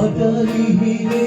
காதலியிலே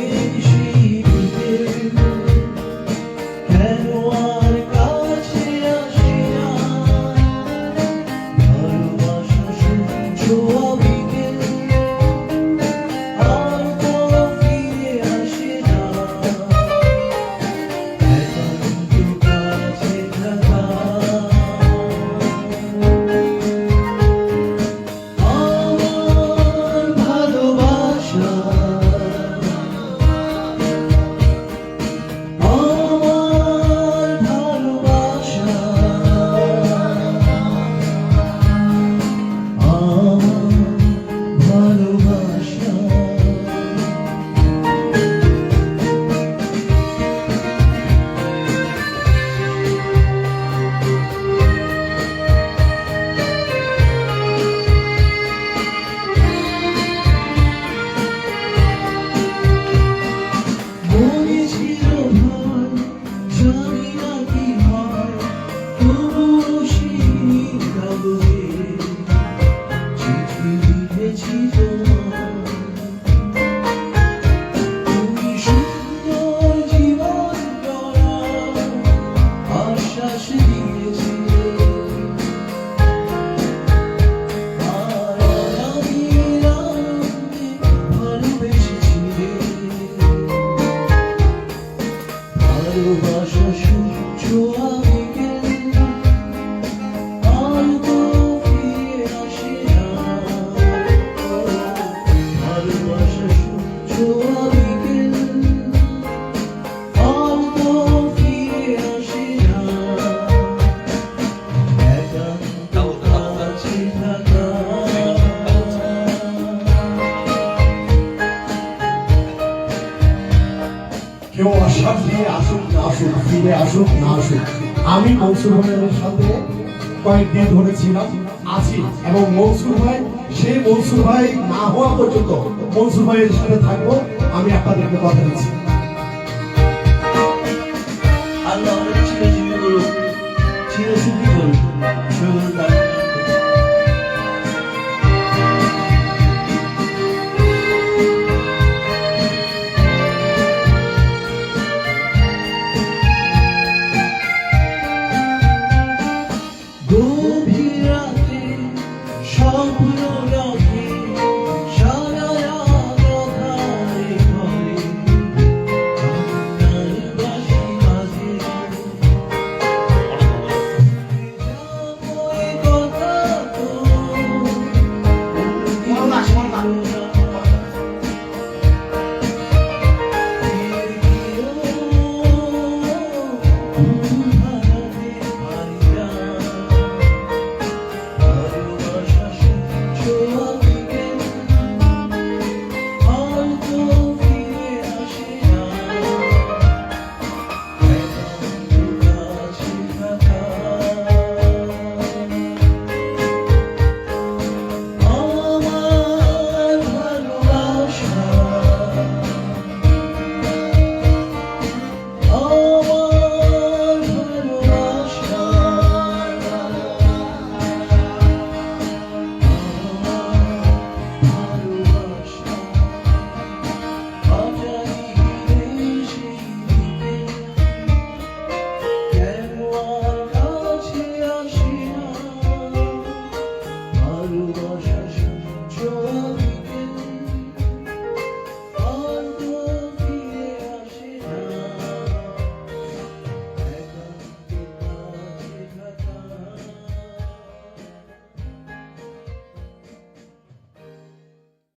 这执着。কেউ অসাধ্যে আসুক, না আসুক, ফিরে আসুক, না আসুক। আমি মনসুর হোসেনের সাথে কয়েকদিন ধরে ছিলাম, আছি। এবং মনসুর ভাই সেই মনসুর ভাই না হওয়া পর্যন্ত মনসুর ভাইয়ের সাথে থাকব, আমি আপনাদেরকে কথা দিচ্ছি। আল্লাহ আমাদের করুন চিরসুখী করুন